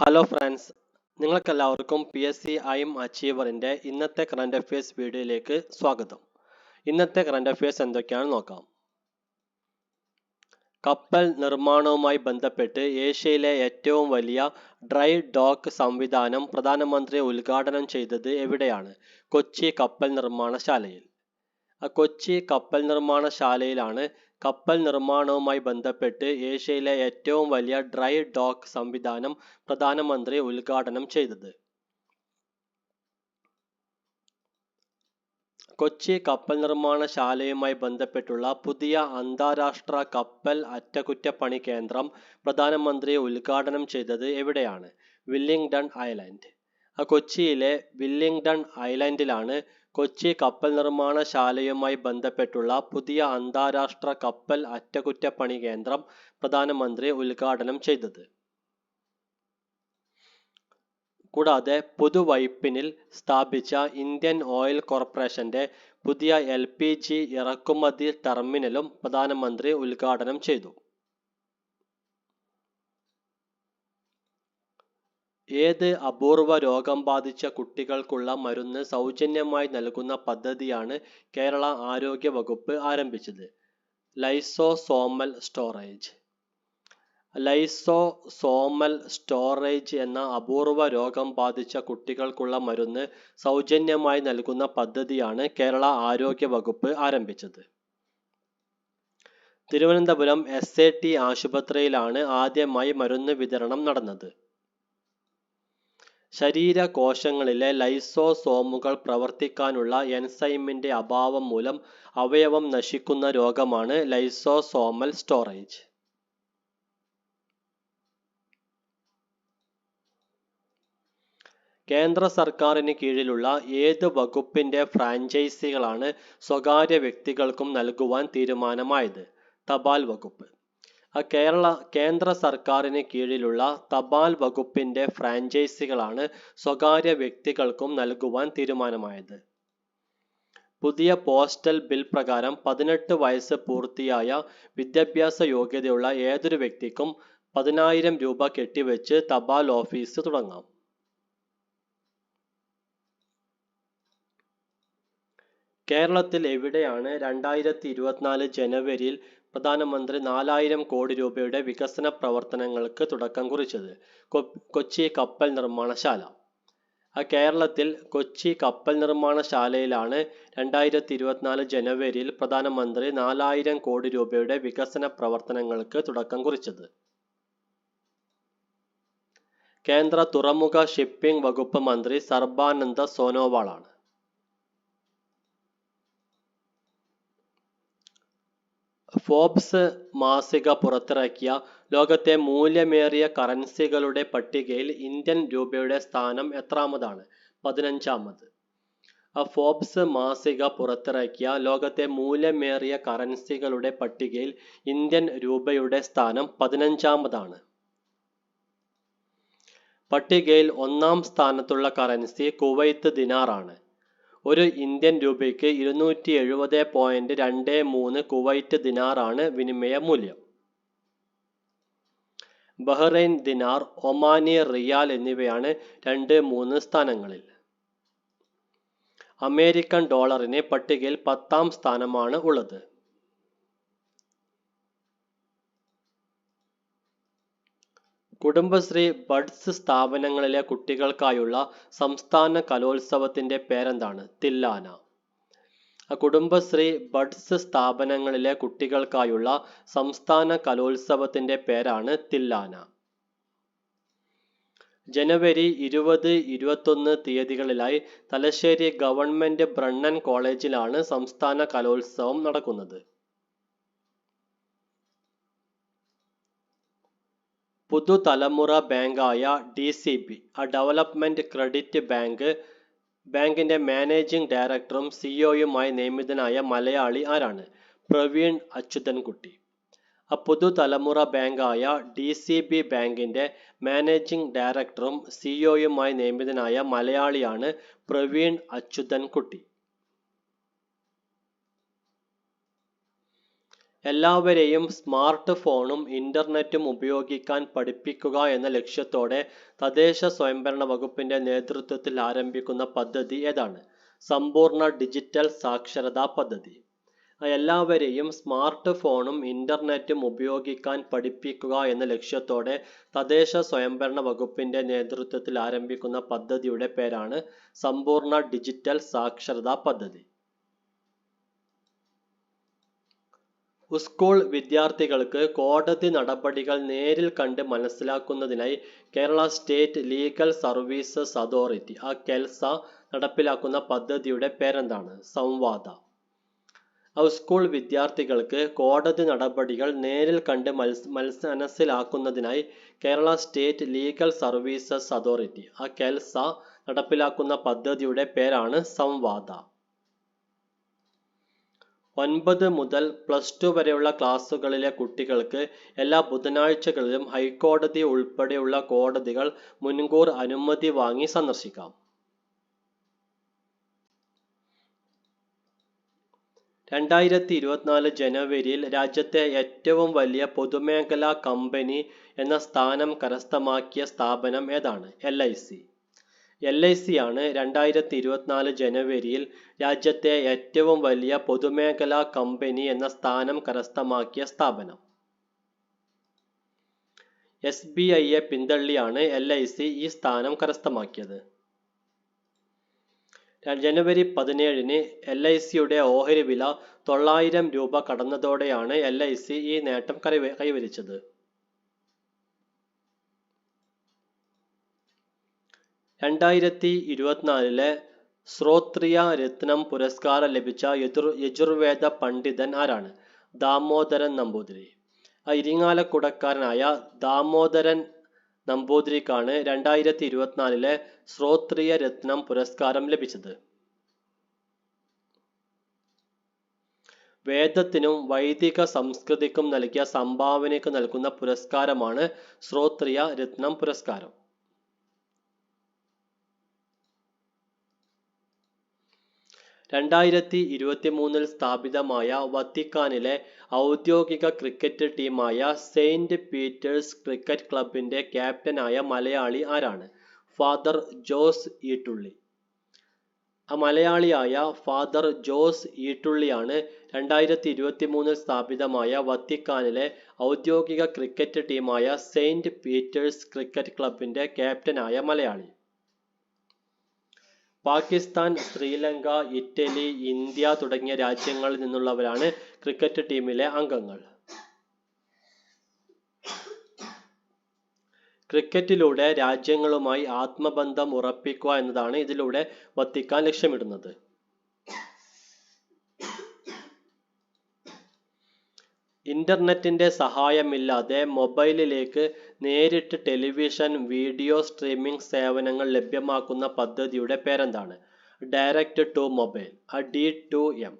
Hello friends നിങ്ങൾക്കെല്ലാവർക്കും P S C Aim അച്ചീവറിന്റെ ഇന്നത്തെ കറണ്ട് അഫയേഴ്സ് വീഡിയോയിലേക്ക് സ്വാഗതം. ഇന്നത്തെ കറണ്ട് അഫയേഴ്സ് എന്തൊക്കെയാണെന്ന് നോക്കാം. കപ്പൽ നിർമ്മാണവുമായി ബന്ധപ്പെട്ട് ഏഷ്യയിലെ ഏറ്റവും വലിയ ഡ്രൈ ഡോക്ക് സംവിധാനം പ്രധാനമന്ത്രി ഉദ്ഘാടനം ചെയ്തത് എവിടെയാണ്? കൊച്ചി കപ്പൽ നിർമ്മാണശാലയിൽ. കൊച്ചി കപ്പൽ നിർമ്മാണശാലയിലാണ് കപ്പൽ നിർമ്മാണവുമായി ബന്ധപ്പെട്ട് ഏഷ്യയിലെ ഏറ്റവും വലിയ ഡ്രൈ ഡോക്ക് സംവിധാനം പ്രധാനമന്ത്രി ഉദ്ഘാടനം ചെയ്തത്. കൊച്ചി കപ്പൽ നിർമ്മാണശാലയുമായി ബന്ധപ്പെട്ടുള്ള പുതിയ അന്താരാഷ്ട്ര കപ്പൽ അറ്റകുറ്റപ്പണി കേന്ദ്രം പ്രധാനമന്ത്രി ഉദ്ഘാടനം ചെയ്തത് എവിടെയാണ്? Willingdon Island. കൊച്ചിയിലെ വില്ലിംഗ്ടൺ ഐലൻഡിലാണ് കൊച്ചി കപ്പൽ നിർമ്മാണശാലയുമായി ബന്ധപ്പെട്ടുള്ള പുതിയ അന്താരാഷ്ട്ര കപ്പൽ അറ്റകുറ്റപ്പണി കേന്ദ്രം പ്രധാനമന്ത്രി ഉദ്ഘാടനം ചെയ്തത്. കൂടാതെ പുതുവൈപ്പിനിൽ സ്ഥാപിച്ച ഇന്ത്യൻ ഓയിൽ കോർപ്പറേഷന്റെ പുതിയ എൽ പി ജി ഇറക്കുമതി ടെർമിനലും പ്രധാനമന്ത്രി ഉദ്ഘാടനം ചെയ്തു. ഏത് അപൂർവ രോഗം ബാധിച്ച കുട്ടികൾക്കുള്ള മരുന്ന് സൗജന്യമായി നൽകുന്ന പദ്ധതിയാണ് കേരള ആരോഗ്യ വകുപ്പ് ആരംഭിച്ചത്? Lysosomal storage. ലൈസോസോമൽ സ്റ്റോറേജ് എന്ന അപൂർവ രോഗം ബാധിച്ച കുട്ടികൾക്കുള്ള മരുന്ന് സൗജന്യമായി നൽകുന്ന പദ്ധതിയാണ് കേരള ആരോഗ്യ വകുപ്പ് ആരംഭിച്ചത്. തിരുവനന്തപുരം എസ് ആശുപത്രിയിലാണ് ആദ്യമായി മരുന്ന് വിതരണം നടന്നത്. ശരീരകോശങ്ങളിലെ ലൈസോസോമുകൾ പ്രവർത്തിക്കാനുള്ള എൻസൈമിന്റെ അഭാവം മൂലം അവയവം നശിക്കുന്ന രോഗമാണ് ലൈസോസോമൽ സ്റ്റോറേജ്. കേന്ദ്ര സർക്കാരിന് കീഴിലുള്ള ഏത് വകുപ്പിന്റെ ഫ്രാഞ്ചൈസികളാണ് സ്വകാര്യ വ്യക്തികൾക്കും നൽകുവാൻ തീരുമാനമായത്? തപാൽ വകുപ്പ്. കേരള കേന്ദ്ര സർക്കാരിന് കീഴിലുള്ള തപാൽ വകുപ്പിന്റെ ഫ്രാഞ്ചൈസികളാണ് സ്വകാര്യ വ്യക്തികൾക്കും നൽകുവാൻ തീരുമാനമായത്. പുതിയ പോസ്റ്റൽ ബിൽ പ്രകാരം പതിനെട്ട് വയസ്സ് പൂർത്തിയായ വിദ്യാഭ്യാസ യോഗ്യതയുള്ള ഏതൊരു വ്യക്തിക്കും പതിനായിരം രൂപ കെട്ടിവെച്ച് തപാൽ ഓഫീസ് തുടങ്ങാം. കേരളത്തിൽ എവിടെയാണ് രണ്ടായിരത്തി ഇരുപത്തിനാല് ജനുവരിയിൽ പ്രധാനമന്ത്രി നാലായിരം കോടി രൂപയുടെ വികസന പ്രവർത്തനങ്ങൾക്ക് തുടക്കം കുറിച്ചത്. കൊച്ചി കപ്പൽ നിർമ്മാണശാല. കേരളത്തിൽ കൊച്ചി കപ്പൽ നിർമ്മാണശാലയിലാണ് രണ്ടായിരത്തി ഇരുപത്തിനാല് ജനുവരിയിൽ പ്രധാനമന്ത്രി നാലായിരം കോടി രൂപയുടെ വികസന പ്രവർത്തനങ്ങൾക്ക് തുടക്കം കുറിച്ചത്. കേന്ദ്ര തുറമുഖ ഷിപ്പിംഗ് വകുപ്പ് മന്ത്രി സർബാനന്ദ സോനോവാളാണ്. ഫോബ്സ് മാസിക പുറത്തിറക്കിയ ലോകത്തെ മൂല്യമേറിയ കറൻസികളുടെ പട്ടികയിൽ ഇന്ത്യൻ രൂപയുടെ സ്ഥാനം എത്രാമതാണ്? പതിനഞ്ചാമത്. ഫോബ്സ് മാസിക പുറത്തിറക്കിയ ലോകത്തെ മൂല്യമേറിയ കറൻസികളുടെ പട്ടികയിൽ ഇന്ത്യൻ രൂപയുടെ സ്ഥാനം പതിനഞ്ചാമതാണ്. പട്ടികയിൽ ഒന്നാം സ്ഥാനത്തുള്ള കറൻസി കുവൈത്ത് ദിനാറാണ്. ഒരു ഇന്ത്യൻ രൂപയ്ക്ക് ഇരുന്നൂറ്റി എഴുപത് പോയിന്റ് രണ്ട് മൂന്ന് കുവൈറ്റ് ദിനാറാണ് വിനിമയ മൂല്യം. ബഹ്റൈൻ ദിനാർ ഒമാനി റിയാൽ എന്നിവയാണ് രണ്ട് മൂന്ന് സ്ഥാനങ്ങളിൽ. അമേരിക്കൻ ഡോളറിന് പട്ടികയിൽ പത്താം സ്ഥാനമാണ് ഉള്ളത്. കുടുംബശ്രീ ബഡ്സ് സ്ഥാപനങ്ങളിലെ കുട്ടികൾക്കായുള്ള സംസ്ഥാന കലോത്സവത്തിന്റെ പേരെന്താണ്? തില്ലാന. കുടുംബശ്രീ ബഡ്സ് സ്ഥാപനങ്ങളിലെ കുട്ടികൾക്കായുള്ള സംസ്ഥാന കലോത്സവത്തിന്റെ പേരാണ് തില്ലാന. ജനുവരി ഇരുപത് ഇരുപത്തൊന്ന് തീയതികളിലായി തലശ്ശേരി ഗവൺമെന്റ് ബ്രണ്ണൻ കോളേജിലാണ് സംസ്ഥാന കലോത്സവം നടക്കുന്നത്. പുതുതലമുറ ബാങ്കായ D C B Development Credit Bank ബാങ്കിന്റെ മാനേജിംഗ് ഡയറക്ടറും സിഇഒയുമായി നിയമിതനായ മലയാളി ആരാണ്? പ്രവീൺ അച്യുതൻകുട്ടി. പുതുതലമുറ ബാങ്കായ ഡി സി ബി ബാങ്കിന്റെ മാനേജിംഗ് ഡയറക്ടറും സിഇഒയുമായി നിയമിതനായ മലയാളിയാണ് പ്രവീൺ അച്യുതൻകുട്ടി. എല്ലാവരെയും സ്മാർട്ട് ഫോണും ഇന്റർനെറ്റും ഉപയോഗിക്കാൻ പഠിപ്പിക്കുക എന്ന ലക്ഷ്യത്തോടെ തദ്ദേശ സ്വയംഭരണ വകുപ്പിന്റെ നേതൃത്വത്തിൽ ആരംഭിക്കുന്ന പദ്ധതി ഏതാണ്? സമ്പൂർണ ഡിജിറ്റൽ സാക്ഷരതാ പദ്ധതി. എല്ലാവരെയും സ്മാർട്ട് ഫോണും ഇന്റർനെറ്റും ഉപയോഗിക്കാൻ പഠിപ്പിക്കുക എന്ന ലക്ഷ്യത്തോടെ തദ്ദേശ സ്വയംഭരണ വകുപ്പിന്റെ നേതൃത്വത്തിൽ ആരംഭിക്കുന്ന പദ്ധതിയുടെ പേരാണ് സമ്പൂർണ ഡിജിറ്റൽ സാക്ഷരതാ പദ്ധതി. സ്കൂൾ വിദ്യാർത്ഥികൾക്ക് കോടതി നടപടികൾ നേരിൽ കണ്ട് മനസ്സിലാക്കുന്നതിനായി Kerala State Legal Services Authority ആ കെൽസ നടപ്പിലാക്കുന്ന പദ്ധതിയുടെ പേരെന്താണ്? സംവാദ. സ്കൂൾ വിദ്യാർത്ഥികൾക്ക് കോടതി നടപടികൾ നേരിൽ കണ്ട് മനസ്സിലാക്കുന്നതിനായി Kerala State Legal Services Authority ആ കെൽസ നടപ്പിലാക്കുന്ന പദ്ധതിയുടെ പേരാണ് സംവാദ. ഒൻപത് മുതൽ പ്ലസ് ടു വരെയുള്ള ക്ലാസ്സുകളിലെ കുട്ടികൾക്ക് എല്ലാ ബുധനാഴ്ചകളിലും ഹൈക്കോടതി ഉൾപ്പെടെയുള്ള കോടതികൾ മുൻകൂർ അനുമതി വാങ്ങി സന്ദർശിക്കാം. രണ്ടായിരത്തി ഇരുപത്തിനാല് ജനുവരിയിൽ രാജ്യത്തെ ഏറ്റവും വലിയ പൊതുമേഖലാ കമ്പനി എന്ന സ്ഥാനം കരസ്ഥമാക്കിയ സ്ഥാപനം ഏതാണ്? L I C. L I C ആണ് രണ്ടായിരത്തി ഇരുപത്തിനാല് ജനുവരിയിൽ രാജ്യത്തെ ഏറ്റവും വലിയ പൊതുമേഖലാ കമ്പനി എന്ന സ്ഥാനം കരസ്ഥമാക്കിയ സ്ഥാപനം. എസ് ബി ഐയെ പിന്തള്ളിയാണ് എൽ ഐ സി ഈ സ്ഥാനം കരസ്ഥമാക്കിയത്. ജനുവരി പതിനേഴിന് എൽ ഐ സിയുടെ ഓഹരി വില തൊള്ളായിരം രൂപ കടന്നതോടെയാണ് എൽ ഐ സി ഈ നേട്ടം കൈവരിച്ചത്. രണ്ടായിരത്തി ഇരുപത്തിനാലിലെ ശ്രോത്രിയ രത്നം പുരസ്കാരം ലഭിച്ച യജുർ യജുർവേദ പണ്ഡിതൻ ആരാണ്? ദാമോദരൻ നമ്പൂതിരി. ഇരിങ്ങാലക്കുടക്കാരനായ ദാമോദരൻ നമ്പൂതിരിക്കാണ് രണ്ടായിരത്തി ഇരുപത്തിനാലിലെ ശ്രോത്രിയ രത്നം പുരസ്കാരം ലഭിച്ചത്. വേദത്തിനും വൈദിക സംസ്കൃതിക്കും നൽകിയ സംഭാവനയ്ക്ക് നൽകുന്ന പുരസ്കാരമാണ് ശ്രോത്രിയ രത്നം പുരസ്കാരം. രണ്ടായിരത്തി ഇരുപത്തി മൂന്നിൽ സ്ഥാപിതമായ വത്തിക്കാനിലെ ഔദ്യോഗിക ക്രിക്കറ്റ് ടീമായ സെയിന്റ് പീറ്റേഴ്സ് ക്രിക്കറ്റ് ക്ലബിന്റെ ക്യാപ്റ്റനായ മലയാളി ആരാണ്? ഫാദർ ജോസ് ഈട്ടുള്ളി. ആ മലയാളിയായ ഫാദർ ജോസ് ഈട്ടുള്ളിയാണ് രണ്ടായിരത്തി ഇരുപത്തി മൂന്നിൽ സ്ഥാപിതമായ വത്തിക്കാനിലെ ഔദ്യോഗിക ക്രിക്കറ്റ് ടീമായ സെയിന്റ് പീറ്റേഴ്സ് ക്രിക്കറ്റ് ക്ലബിന്റെ ക്യാപ്റ്റനായ മലയാളി. പാകിസ്ഥാൻ ശ്രീലങ്ക ഇറ്റലി ഇന്ത്യ തുടങ്ങിയ രാജ്യങ്ങളിൽ നിന്നുള്ളവരാണ് ക്രിക്കറ്റ് ടീമിലെ അംഗങ്ങൾ. ക്രിക്കറ്റിലൂടെ രാജ്യങ്ങളുമായി ആത്മബന്ധം ഉറപ്പിക്കുക എന്നതാണ് ഇതിലൂടെ വത്തിക്കാൻ ലക്ഷ്യമിടുന്നത്. ഇന്റർനെറ്റിന്റെ സഹായമില്ലാതെ മൊബൈലിലേക്ക് നേരിട്ട് ടെലിവിഷൻ വീഡിയോ സ്ട്രീമിംഗ് സേവനങ്ങൾ ലഭ്യമാക്കുന്ന പദ്ധതിയുടെ പേരെന്താണ്? Direct to mobile D to M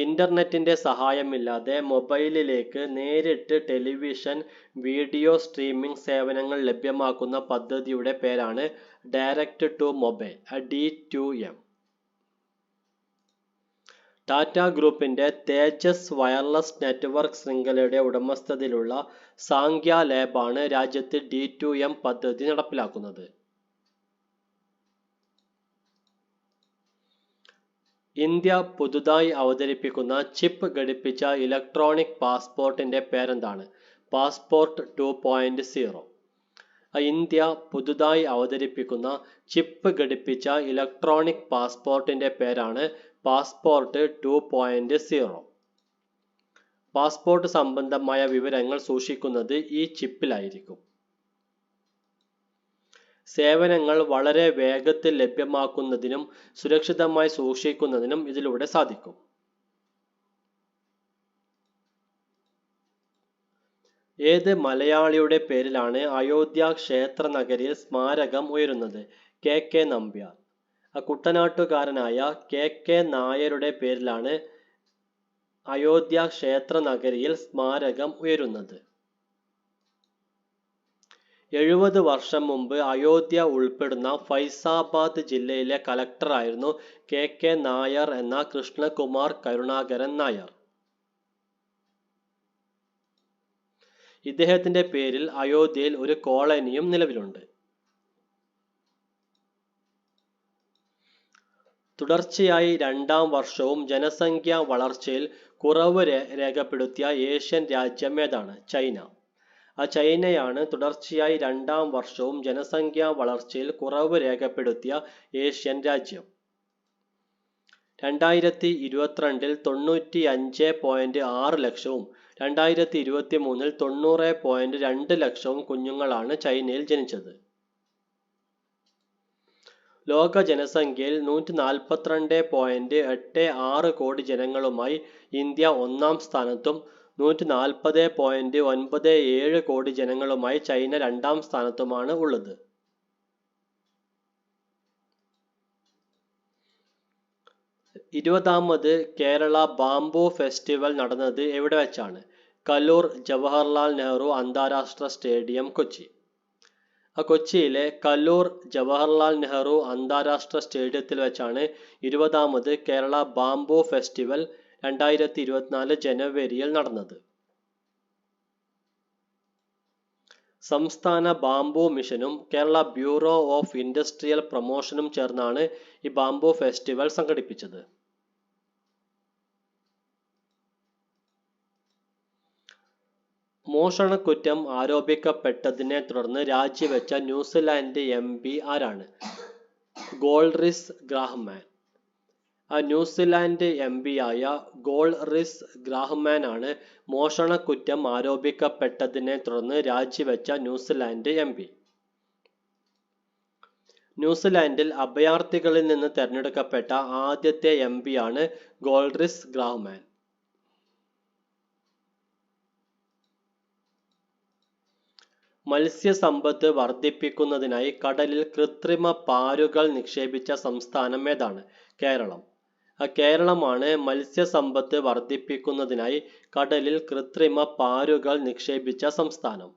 ഇന്റർനെറ്റിന്റെ സഹായമില്ലാതെ മൊബൈലിലേക്ക് നേരിട്ട് ടെലിവിഷൻ വീഡിയോ സ്ട്രീമിംഗ് സേവനങ്ങൾ ലഭ്യമാക്കുന്ന പദ്ധതിയുടെ പേരാണ് direct to mobile D to M Tata ഗ്രൂപ്പിന്റെ തേജസ് വയർലെസ് നെറ്റ്വർക്ക് ശൃംഖലയുടെ ഉടമസ്ഥതയിലുള്ള സാങ്ക്യ ലാബാണ് രാജ്യത്ത് ഡി ടു എം പദ്ധതി നടപ്പിലാക്കുന്നത്. ഇന്ത്യ പുതുതായി അവതരിപ്പിക്കുന്ന ചിപ്പ് ഘടിപ്പിച്ച ഇലക്ട്രോണിക് പാസ്പോർട്ടിന്റെ പേരെന്താണ്? Passport two point zero. India പുതുതായി അവതരിപ്പിക്കുന്ന ചിപ്പ് ഘടിപ്പിച്ച ഇലക്ട്രോണിക് പാസ്പോർട്ടിന്റെ പേരാണ് passport two point zero. Passport സംബന്ധമായ വിവരങ്ങൾ സൂക്ഷിക്കുന്നത് ഈ ചിപ്പിലായിരിക്കും. സേവനങ്ങൾ വളരെ വേഗത്തിൽ ലഭ്യമാക്കുന്നതിനും സുരക്ഷിതമായി സൂക്ഷിക്കുന്നതിനും ഇതിലൂടെ സാധിക്കും. ഏത് മലയാളിയുടെ പേരിലാണ് അയോധ്യ ക്ഷേത്ര നഗരിയിൽ സ്മാരകം ഉയരുന്നത്? K K Nambiar. കുട്ടനാട്ടുകാരനായ K K നായരുടെ പേരിലാണ് അയോധ്യ ക്ഷേത്ര നഗരിയിൽ സ്മാരകം ഉയരുന്നത്. എഴുപത് വർഷം മുമ്പ് അയോധ്യ ഉൾപ്പെടുന്ന ഫൈസാബാദ് ജില്ലയിലെ കലക്ടറായിരുന്നു കെ കെ നായർ എന്ന കൃഷ്ണകുമാർ കരുണാകരൻ നായർ. ഇദ്ദേഹത്തിന്റെ പേരിൽ അയോധ്യയിൽ ഒരു കോളനിയും നിലവിലുണ്ട്. തുടർച്ചയായി രണ്ടാം വർഷവും ജനസംഖ്യാ വളർച്ചയിൽ കുറവ് രേഖപ്പെടുത്തിയ ഏഷ്യൻ രാജ്യം ഏതാണ്? ചൈന. ആ ചൈനയാണ് തുടർച്ചയായി രണ്ടാം വർഷവും ജനസംഖ്യാ വളർച്ചയിൽ കുറവ് രേഖപ്പെടുത്തിയ ഏഷ്യൻ രാജ്യം. രണ്ടായിരത്തി ഇരുപത്തിരണ്ടിൽ തൊണ്ണൂറ്റി അഞ്ച് പോയിന്റ് ആറ് ലക്ഷവും രണ്ടായിരത്തി ഇരുപത്തി മൂന്നിൽ തൊണ്ണൂറ് പോയിന്റ് രണ്ട് ലക്ഷവും കുഞ്ഞുങ്ങളാണ് ചൈനയിൽ ജനിച്ചത്. ലോക ജനസംഖ്യയിൽ നൂറ്റി നാൽപ്പത്തിരണ്ട് പോയിന്റ് എട്ട് ആറ് കോടി ജനങ്ങളുമായി ഇന്ത്യ ഒന്നാം സ്ഥാനത്തും നൂറ്റി നാൽപ്പത് പോയിന്റ് ഒൻപത് ഏഴ് കോടി ജനങ്ങളുമായി ചൈന രണ്ടാം സ്ഥാനത്തുമാണ് ഉള്ളത്. ഇരുപതാമത് കേരള ബാംബു ഫെസ്റ്റിവൽ നടന്നത് എവിടെ വെച്ചാണ്? കലൂർ ജവഹർലാൽ നെഹ്റു അന്താരാഷ്ട്ര സ്റ്റേഡിയം കൊച്ചി. കൊച്ചിയിലെ കല്ലൂർ ജവഹർലാൽ നെഹ്റു അന്താരാഷ്ട്ര സ്റ്റേഡിയത്തിൽ വെച്ചാണ് ഇരുപതാമത് കേരള ബാംബു ഫെസ്റ്റിവൽ രണ്ടായിരത്തി ഇരുപത്തിനാല് ജനുവരിയിൽ നടന്നത്. സംസ്ഥാന ബാംബു മിഷനും കേരള ബ്യൂറോ ഓഫ് ഇൻഡസ്ട്രിയൽ പ്രൊമോഷനും ചേർന്നാണ് ഈ ബാംബു ഫെസ്റ്റിവൽ സംഘടിപ്പിച്ചത്. മോഷണക്കുറ്റം ആരോപിക്കപ്പെട്ടതിനെ തുടർന്ന് രാജിവെച്ച ന്യൂസിലാൻഡ് എം പി ആരാണ്? Golriz Ghahraman. New Zealand M P ആയ ഗോൾറിസ് ഗ്രാഹ്മാൻ ആണ് മോഷണക്കുറ്റം ആരോപിക്കപ്പെട്ടതിനെ തുടർന്ന് രാജിവെച്ച ന്യൂസിലാൻഡ് എം പി. ന്യൂസിലാൻഡിൽ അഭയാർത്ഥികളിൽ നിന്ന് തെരഞ്ഞെടുക്കപ്പെട്ട ആദ്യത്തെ എം പിയാണ് ഗോൾറിസ് ഗ്രാഹ്മാൻ. മത്സ്യസമ്പത്ത് വർദ്ധിപ്പിക്കുന്നതിനായി കടലിൽ കൃത്രിമ പാരുകൾ നിക്ഷേപിച്ച സംസ്ഥാനം ഏതാണ്? കേരളം. കേരളമാണ് മത്സ്യസമ്പത്ത് വർദ്ധിപ്പിക്കുന്നതിനായി കടലിൽ കൃത്രിമ പാരുകൾ നിക്ഷേപിച്ച സംസ്ഥാനം.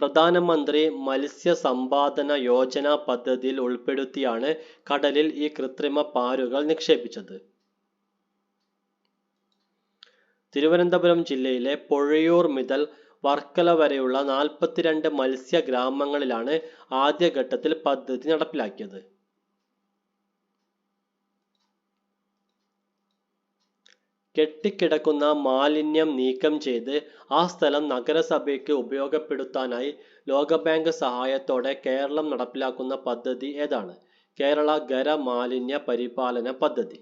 പ്രധാനമന്ത്രി മത്സ്യ സമ്പാദന യോജന പദ്ധതിയിൽ ഉൾപ്പെടുത്തിയാണ് കടലിൽ ഈ കൃത്രിമ പാരുകൾ നിക്ഷേപിച്ചത്. തിരുവനന്തപുരം ജില്ലയിലെ പൊഴയൂർ മുതൽ വർക്കല വരെയുള്ള നാൽപ്പത്തിരണ്ട് മത്സ്യ ഗ്രാമങ്ങളിലാണ് ആദ്യഘട്ടത്തിൽ പദ്ധതി നടപ്പിലാക്കിയത്. കെട്ടിക്കിടക്കുന്ന മാലിന്യം നീക്കം ചെയ്ത് ആ സ്ഥലം നഗരസഭയ്ക്ക് ഉപയോഗപ്പെടുത്താനായി ലോകബാങ്ക് സഹായത്തോടെ കേരളം നടപ്പിലാക്കുന്ന പദ്ധതി ഏതാണ്? കേരള ഖര മാലിന്യ പരിപാലന പദ്ധതി.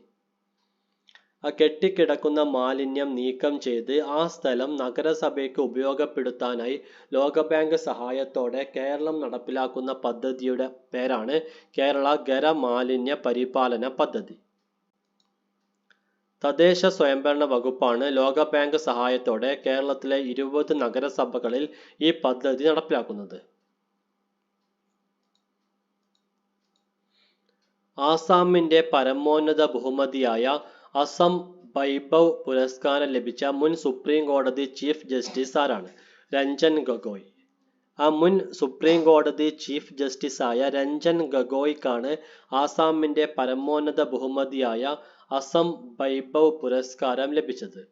കെട്ടിക്കിടക്കുന്ന മാലിന്യം നീക്കം ചെയ്ത് ആ സ്ഥലം നഗരസഭയ്ക്ക് ഉപയോഗപ്പെടുത്താനായി ലോകബാങ്ക് സഹായത്തോടെ കേരളം നടപ്പിലാക്കുന്ന പദ്ധതിയുടെ പേരാണ് കേരള ഖര മാലിന്യ പരിപാലന പദ്ധതി. തദ്ദേശ സ്വയംഭരണ വകുപ്പാണ് ലോകബാങ്ക് സഹായത്തോടെ കേരളത്തിലെ ഇരുപത് നഗരസഭകളിൽ ഈ പദ്ധതി നടപ്പിലാക്കുന്നത്. ആസാമിന്റെ പരമോന്നത ബഹുമതിയായ അസം വൈഭവ് പുരസ്കാരം ലഭിച്ച മുൻ സുപ്രീം കോടതി ചീഫ് ജസ്റ്റിസ് ആരാണ്? രഞ്ജൻ ഗൊഗോയ്. ആ മുൻ സുപ്രീം കോടതി ചീഫ് ജസ്റ്റിസ് ആയ രഞ്ജൻ ഗൊഗോയ്ക്കാണ് ആസാമിന്റെ പരമോന്നത ബഹുമതിയായ അസം വൈഭവ് പുരസ്കാരം ലഭിച്ചത്.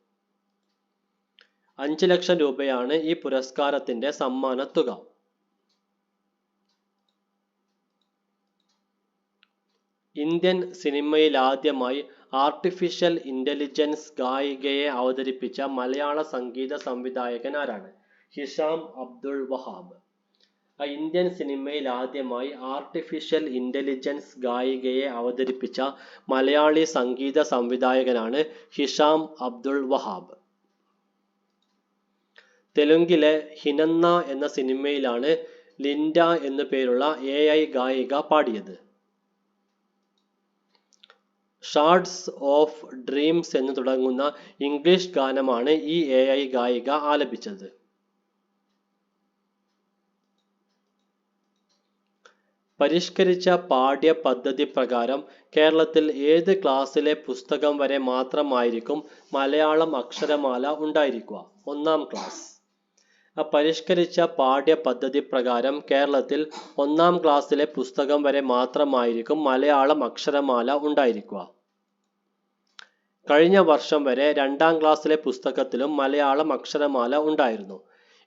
അഞ്ച് ലക്ഷം രൂപയാണ് ഈ പുരസ്കാരത്തിന്റെ സമ്മാന തുക. ഇന്ത്യൻ സിനിമയിൽ ആദ്യമായി ആർട്ടിഫിഷ്യൽ ഇന്റലിജൻസ് ഗായികയെ അവതരിപ്പിച്ച മലയാള സംഗീത സംവിധായകൻ ആരാണ്? ഹിഷാം അബ്ദുൾ വഹാബ്. ഇന്ത്യൻ സിനിമയിൽ ആദ്യമായി ആർട്ടിഫിഷ്യൽ ഇന്റലിജൻസ് ഗായികയെ അവതരിപ്പിച്ച മലയാളി സംഗീത സംവിധായകനാണ് ഹിഷാം അബ്ദുൾ വഹാബ്. തെലുങ്കിലെ ഹിനന്ന എന്ന സിനിമയിലാണ് ലിൻഡ എന്നു പേരുള്ള എ ഐ ഗായിക പാടിയത്. ഷാർട്സ് ഓഫ് ഡ്രീംസ് എന്ന് തുടങ്ങുന്ന ഇംഗ്ലീഷ് ഗാനമാണ് ഈ എ ഐ ഗായിക ആലപിച്ചത്. പരിഷ്കരിച്ച പാഠ്യ പദ്ധതി പ്രകാരം കേരളത്തിൽ ഏത് ക്ലാസ്സിലെ പുസ്തകം വരെ മാത്രമായിരിക്കും മലയാളം അക്ഷരമാല ഉണ്ടായിരിക്കുക? ഒന്നാം ക്ലാസ്. പരിഷ്കരിച്ച പാഠ്യ പദ്ധതി പ്രകാരം കേരളത്തിൽ ഒന്നാം ക്ലാസ്സിലെ പുസ്തകം വരെ മാത്രമായിരിക്കും മലയാളം അക്ഷരമാല ഉണ്ടായിരിക്കുക. കഴിഞ്ഞ വർഷം വരെ രണ്ടാം ക്ലാസ്സിലെ പുസ്തകത്തിലും മലയാളം അക്ഷരമാല ഉണ്ടായിരുന്നു.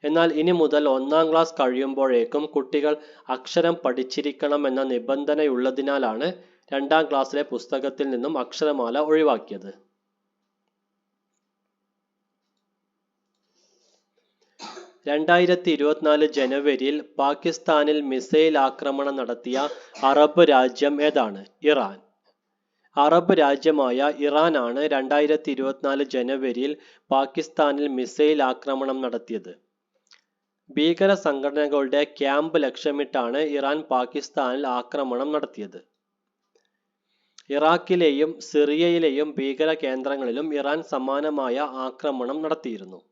എന്നാൽ ഇനി മുതൽ ഒന്നാം ക്ലാസ് കഴിയുമ്പോഴേക്കും കുട്ടികൾ അക്ഷരം പഠിച്ചിരിക്കണം എന്ന നിബന്ധനയുള്ളതിനാലാണ് രണ്ടാം ക്ലാസ്സിലെ പുസ്തകത്തിൽ നിന്നും അക്ഷരമാല ഒഴിവാക്കിയത്. രണ്ടായിരത്തി ഇരുപത്തിനാല് ജനുവരിയിൽ പാകിസ്ഥാനിൽ മിസൈൽ ആക്രമണം നടത്തിയ അറബ് രാജ്യം ഏതാണ്? ഇറാൻ. അറബ് രാജ്യമായ ഇറാനാണ് രണ്ടായിരത്തി ഇരുപത്തിനാല് ജനുവരിയിൽ പാകിസ്ഥാനിൽ മിസൈൽ ആക്രമണം നടത്തിയത്. ഭീകര സംഘടനകളുടെ ക്യാമ്പ് ലക്ഷ്യമിട്ടാണ് ഇറാൻ പാകിസ്ഥാനിൽ ആക്രമണം നടത്തിയത്. ഇറാഖിലെയും സിറിയയിലെയും ഭീകര കേന്ദ്രങ്ങളിലും ഇറാൻ സമാനമായ ആക്രമണം നടത്തിയിരുന്നു.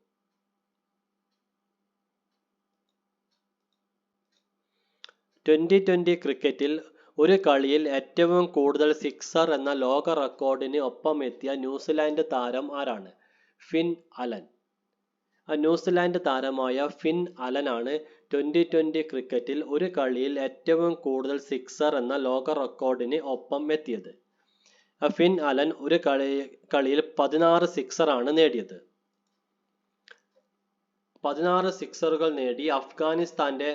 ട്വന്റി ട്വന്റി ക്രിക്കറ്റിൽ ഒരു കളിയിൽ ഏറ്റവും കൂടുതൽ സിക്സർ എന്ന ലോക റെക്കോർഡിന് ഒപ്പമെത്തിയ ന്യൂസിലാൻഡ് താരം ആരാണ്? Finn Allen. ന്യൂസിലാൻഡ് താരമായ ഫിൻ അലനാണ് ട്വന്റി ട്വന്റി ക്രിക്കറ്റിൽ ഒരു കളിയിൽ ഏറ്റവും കൂടുതൽ സിക്സർ എന്ന ലോക റെക്കോർഡിന് ഒപ്പം എത്തിയത്. ഫിൻ അലൻ ഒരു കളി കളിയിൽ പതിനാറ് ആണ് നേടിയത്. പതിനാറ് സിക്സറുകൾ നേടി അഫ്ഗാനിസ്ഥാന്റെ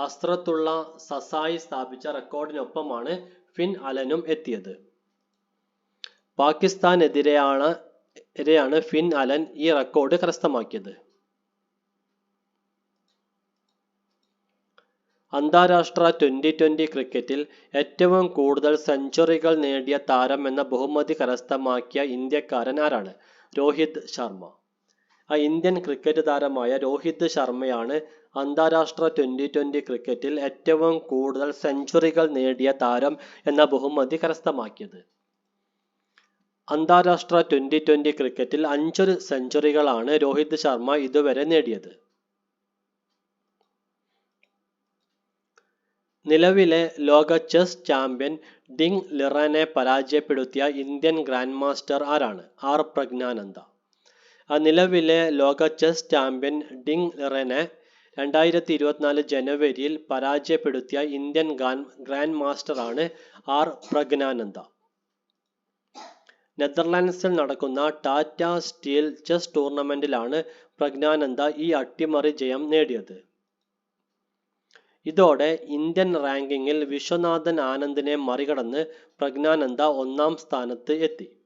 ഹസ്രത്തുള്ള സസായി സ്ഥാപിച്ച റെക്കോർഡിനൊപ്പമാണ് ഫിൻ അലനും എത്തിയത്. പാകിസ്ഥാനെതിരെയാണ് എതിരെയാണ് ഫിൻ അലൻ ഈ റെക്കോർഡ് കരസ്ഥമാക്കിയത്. അന്താരാഷ്ട്ര ട്വന്റി ട്വന്റി ക്രിക്കറ്റിൽ ഏറ്റവും കൂടുതൽ സെഞ്ചുറികൾ നേടിയ താരം എന്ന ബഹുമതി കരസ്ഥമാക്കിയ ഇന്ത്യക്കാരൻ ആരാണ്? രോഹിത് ശർമ്മ. ആ ഇന്ത്യൻ ക്രിക്കറ്റ് താരമായ രോഹിത് ശർമ്മയാണ് അന്താരാഷ്ട്ര ട്വന്റി ട്വന്റി ക്രിക്കറ്റിൽ ഏറ്റവും കൂടുതൽ സെഞ്ചുറികൾ നേടിയ താരം എന്ന ബഹുമതി കരസ്ഥമാക്കിയത്. അന്താരാഷ്ട്ര ട്വന്റി ട്വന്റി ക്രിക്കറ്റിൽ അഞ്ച് സെഞ്ചുറികളാണ് രോഹിത് ശർമ്മ ഇതുവരെ നേടിയത്. നിലവിലെ ലോക ചെസ് ചാമ്പ്യൻ ഡിങ് ലിറനെ പരാജയപ്പെടുത്തിയ ഇന്ത്യൻ ഗ്രാൻഡ് മാസ്റ്റർ ആരാണ്? ആർ പ്രജ്ഞാനന്ദ. നിലവിലെ ലോക ചെസ് ചാമ്പ്യൻ ഡിങ് ലിറനെ രണ്ടായിരത്തി ഇരുപത്തിനാല് ജനുവരിയിൽ പരാജയപ്പെടുത്തിയ ഇന്ത്യൻ ഗ്രാൻഡ് മാസ്റ്റർ ആണ് ആർ പ്രജ്ഞാനന്ദ നെതർലാൻഡ്സിൽ നടക്കുന്ന ടാറ്റ സ്റ്റീൽ ചെസ് ടൂർണമെന്റിലാണ് പ്രജ്ഞാനന്ദ ഈ അട്ടിമറി ജയം നേടിയത്. ഇതോടെ ഇന്ത്യൻ റാങ്കിങ്ങിൽ വിശ്വനാഥൻ ആനന്ദിനെ മറികടന്ന് പ്രജ്ഞാനന്ദ ഒന്നാം സ്ഥാനത്ത് എത്തി.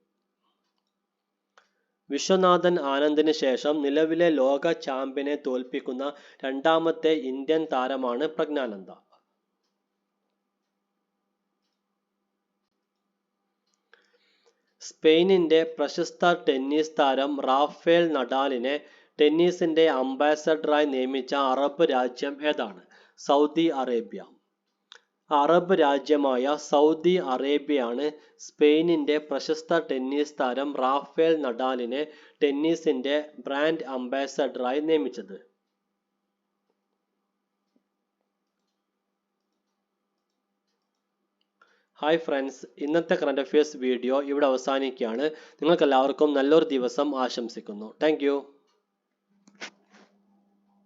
വിശ്വനാഥൻ ആനന്ദിന് ശേഷം നിലവിലെ ലോക ചാമ്പ്യനെ തോൽപ്പിക്കുന്ന രണ്ടാമത്തെ ഇന്ത്യൻ താരമാണ് പ്രജ്ഞാനന്ദ. സ്പെയിനിന്റെ പ്രശസ്ത ടെന്നീസ് താരം റാഫേൽ നഡാലിനെ ടെന്നീസിന്റെ അംബാസഡറായി നിയമിച്ച അറബ് രാജ്യം ഏതാണ്? Saudi Arabia. അറബ് രാജ്യമായ സൗദി അറേബ്യയാണ് സ്പെയിനിന്റെ പ്രശസ്ത ടെന്നീസ് താരം റാഫേൽ നഡാലിനെ ടെന്നീസിന്റെ ബ്രാൻഡ് അംബാസഡറായി നിയമിച്ചത്. ഹായ് ഫ്രണ്ട്സ് ഇന്നത്തെ കറണ്ട് അഫയേഴ്സ് വീഡിയോ ഇവിടെ അവസാനിക്കുകയാണ്. നിങ്ങൾക്കെല്ലാവർക്കും നല്ലൊരു ദിവസം ആശംസിക്കുന്നു. താങ്ക്